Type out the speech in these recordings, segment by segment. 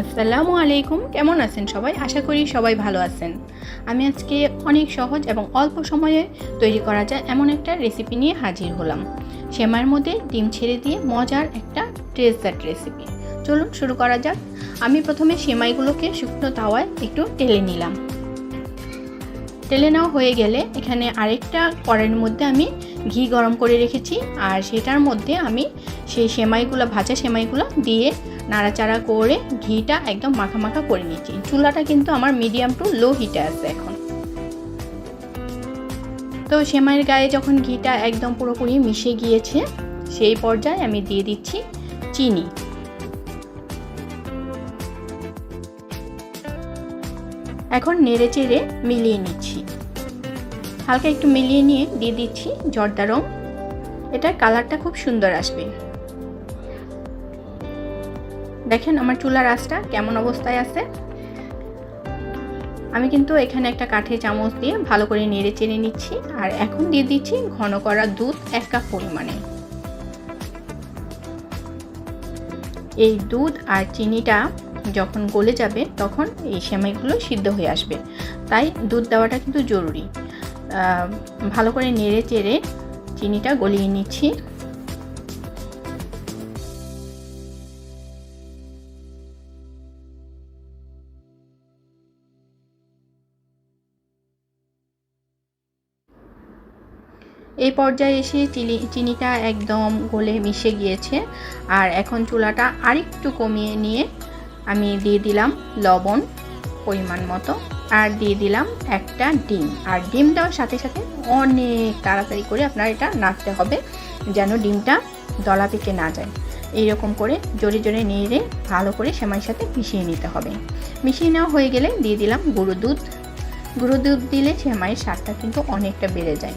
আসসালামু আলাইকুম। কেমন আছেন সবাই? আশা করি সবাই ভালো আছেন। আমি আজকে অনেক সহজ এবং অল্প সময়ে তৈরি করা যায় এমন একটা রেসিপি নিয়ে হাজির হলাম। সেমাইয়ের মধ্যে ডিম ছেড়ে দিয়ে মজার একটা ট্রেজার রেসিপি চলুন শুরু করা যাক। আমি প্রথমে সেমাইগুলোকে শুকনো তাওয়ায় একটু টেলে নিলাম। টেলে নেওয়া হয়ে গেলে এখানে আরেকটা কড়াইয়ের মধ্যে আমি ঘি গরম করে রেখেছি। আর সেটার মধ্যে আমি সেই সেমাইগুলো, ভাজা সেমাইগুলো দিয়ে নাড়াচাড়া করে ঘিটা একদম মাখা মাখা করে নিচ্ছি চুলাটা কিন্তু আমার মিডিয়াম টু লো হিটে আছে এখন। তো সেমাইয়ের গায়ে যখন ঘিটা একদম পুরোপুরি মিশে গিয়েছে, সেই পর্যায়ে আমি দিয়ে দিচ্ছি চিনি। এখন নেড়ে চেড়ে মিলিয়ে নিচ্ছি। হালকা একটু মিলিয়ে নিয়ে দিয়ে দিচ্ছি জর্দা রং। এটার কালারটা খুব সুন্দর আসবে। দেখেন আমার চুলার আঁচটা কেমন অবস্থায় আছে। আমি কিন্তু এখানে একটা কাঠের চামচ দিয়ে ভালো করে নেড়ে চেড়ে নিচ্ছি আর এখন দিয়ে দিচ্ছি ঘন করা দুধ এক কাপ পরিমাণে। এই দুধ আর চিনিটা যখন গলে যাবে তখন এই সেমাইগুলো সিদ্ধ হয়ে আসবে। তাই দুধ দেওয়াটা কিন্তু জরুরি। ভালো করে নেড়ে চেড়ে চিনিটা গলিয়ে নিচ্ছি। এই পর্যায়ে এসে চিনি, চিনিটা একদম গলে মিশে গিয়েছে। আর এখন চুলাটা আরেকটু কমিয়ে নিয়ে আমি দিয়ে দিলাম লবণ পরিমাণ মতো। আর দিয়ে দিলাম একটা ডিম। আর ডিম দেওয়ার সাথে সাথে অনেক তাড়াতাড়ি করে আপনার এটা নাড়তে হবে, যেন ডিমটা দলা পেকে না যায়। এইরকম করে জোরে জোরে নেড়ে ভালো করে সেমাইয়ের সাথে মিশিয়ে নিতে হবে। মিশিয়ে নেওয়া হয়ে গেলে দিয়ে দিলাম গুঁড়ো দুধ। গুঁড়ো দুধ দিলে সেমাইয়ের স্বাদটা কিন্তু অনেকটা বেড়ে যায়।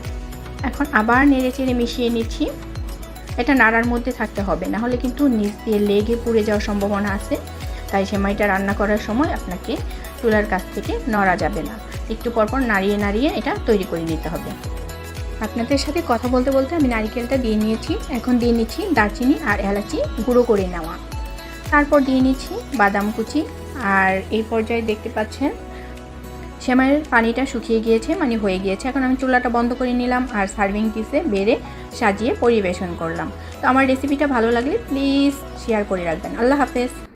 আবার নেড়ে চেড়ে মিশিয়ে নিচ্ছি। এটা নাড়ার মধ্যে থাকতে হবে, না হলে কিন্তু নিচ দিয়ে লেগে পুড়ে যাওয়ার সম্ভাবনা আছে। তাই সেমাইটা রান্না করার সময় আপনাকে চুলার কাছ থেকে নড়া যাবে না। একটু পরপর নাড়িয়ে নাড়িয়ে এটা তৈরি করে নিতে হবে। আপনাদের সাথে কথা বলতে বলতে আমি নারিকেলটা দিয়ে নিয়েছি। এখন দিয়ে নিচ্ছি দারচিনি আর এলাচি গুঁড়ো করে নেওয়া। তারপর দিয়ে নিচ্ছি বাদাম কুচি। আর এই পর্যায়ে দেখতে পাচ্ছেন সেমাইয়ের পানিটা শুকিয়ে গিয়েছে মানে হয়ে গিয়েছে। এখন আমি চুলাটা বন্ধ করে নিলাম আর সার্ভিং পিসে বেড়ে সাজিয়ে পরিবেশন করলাম। তো আমার রেসিপিটা ভালো লাগলে প্লিজ শেয়ার করে রাখবেন। আল্লাহ হাফেজ।